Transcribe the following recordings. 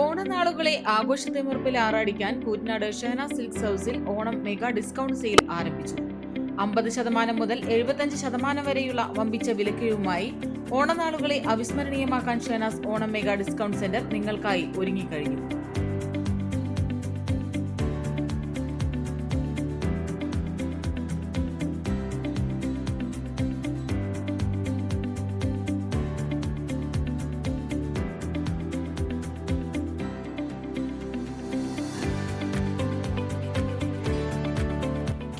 ഓണനാളുകളെ ആഘോഷത്തിമിർപ്പിൽ ആറാടിക്കാൻ കൂറ്റനാട് ഷഹന സിൽക്സ് ഹൗസിൽ ഓണം മെഗാ ഡിസ്കൗണ്ട് സെയിൽ ആരംഭിച്ചു. അമ്പത് ശതമാനം മുതൽ എഴുപത്തഞ്ച് ശതമാനം വരെയുള്ള വമ്പിച്ച വിലക്കിഴിവുമായി ഓണനാളുകളെ അവിസ്മരണീയമാക്കാൻ Shahanas Onam mega discount centre നിങ്ങൾക്കായി ഒരുങ്ങിക്കഴിഞ്ഞു.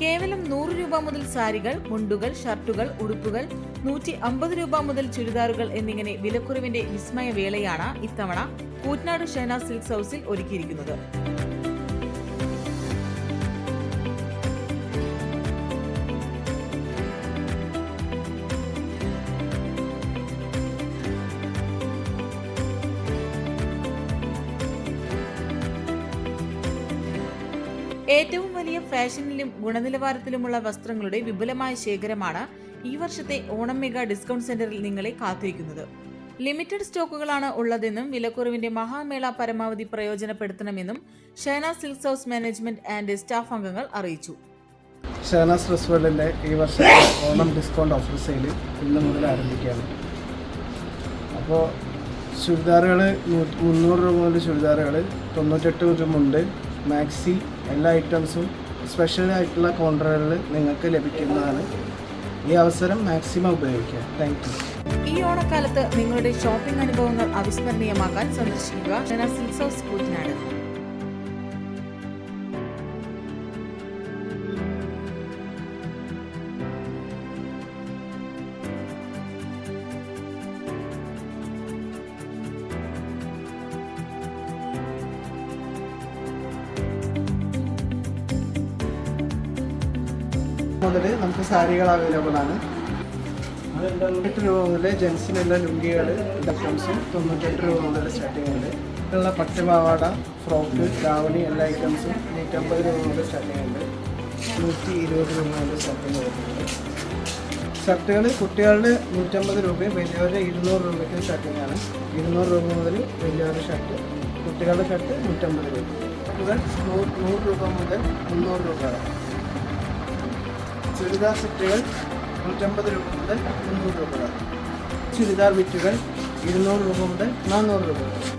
കേവലം നൂറ് രൂപ മുതൽ സാരികൾ മുണ്ടുകൾ ഷർട്ടുകൾ ഉടുപ്പുകൾ നൂറ്റി അമ്പത് രൂപ മുതൽ ചുരിദാറുകൾ എന്നിങ്ങനെ വിലക്കുറവിന്റെ വിസ്മയ വേളയാണ് ഇത്തവണ കൂറ്റനാട് ഷെന സിൽക്സ് ഹൗസിൽ ഒരുക്കിയിരിക്കുന്നത്. ഏറ്റവും വലിയ ഫാഷനിലും ഗുണനിലവാരത്തിലുമുള്ള വസ്ത്രങ്ങളുടെ വിപുലമായ ശേഖരമാണ് ഈ വർഷത്തെ ഓണം മെഗാ ഡിസ്കൗണ്ട് സെന്ററിൽ നിങ്ങളെ കാത്തിരിക്കുന്നത്. ലിമിറ്റഡ് സ്റ്റോക്കുകളാണ് ഉള്ളതെന്നും വിലക്കുറവിന്റെ മഹാമേള പരമാവധി പ്രയോജനപ്പെടുത്തണമെന്നും Shaina silks house management and staff അംഗങ്ങൾ അറിയിച്ചു. ഷൈന വേൾഡിന്റെ ഈ വർഷത്തെ ഓണം ഡിസ്കൗണ്ട് ഓഫർ സെയിൽ ഇന്ന് മുതൽ ആരംഭിക്കുകയാണ്. അപ്പോൾ ചുരിദാറുകൾ മുന്നൂറ് രൂപ മുതൽ ചുരിദാറുകൾ തൊണ്ണൂറ്റെട്ട് രൂപമുണ്ട് മാക്സി എല്ലാ ഐറ്റംസും സ്പെഷ്യൽ ആയിട്ടുള്ള കോൺട്രകളിൽ നിങ്ങൾക്ക് ലഭിക്കുന്നതാണ്. ഈ അവസരം മാക്സിമം ഉപയോഗിക്കുക താങ്ക് യു ഈ ഓണക്കാലത്ത് നിങ്ങളുടെ ഷോപ്പിംഗ് അനുഭവങ്ങൾ അവിസ്മരണീയമാക്കാൻ സന്ദർശിക്കുക കൂറ്റനാട് മുതൽ നമുക്ക് സാരികൾ അവൈലബിൾ ആണ്. തൊണ്ണൂറ്റെട്ട് രൂപ മുതൽ ജെൻസിനുള്ള ലുങ്കികൾ ഐറ്റംസും തൊണ്ണൂറ്റെട്ട് രൂപ മുതൽ സ്റ്റാർട്ടിംഗ് ഉണ്ട്. ഉള്ള പട്ടുപാവാട ഫ്രോക്ക് ദാവണി എല്ലാ ഐറ്റംസും നൂറ്റമ്പത് രൂപ മുതൽ സ്റ്റാർട്ടിംഗ് ഉണ്ട്. നൂറ്റി ഇരുപത് രൂപ മുതൽ സ്റ്റാർട്ടിംഗ് വരുന്നുണ്ട്. ഷർട്ടുകൾ കുട്ടികളുടെ നൂറ്റമ്പത് രൂപയും വലിയവരുടെ ഇരുന്നൂറ് രൂപയ്ക്ക് സ്റ്റാർട്ടിംഗ് ആണ്. ഇരുന്നൂറ് രൂപ മുതൽ വലിയവരുടെ ഷർട്ട് കുട്ടികളുടെ ഷർട്ട് നൂറ്റമ്പത് രൂപ മുതൽ നൂറ് രൂപ മുതൽ മുന്നൂറ് രൂപ വരെ. ചുരിദാർ സെറ്റുകൾ നൂറ്റമ്പത് രൂപ മുതൽ മുന്നൂറ് രൂപ വരെ. ചുരിദാർ വിറ്റുകൾ ഇരുന്നൂറ് രൂപ മുതൽ നാനൂറ് രൂപ വരെ.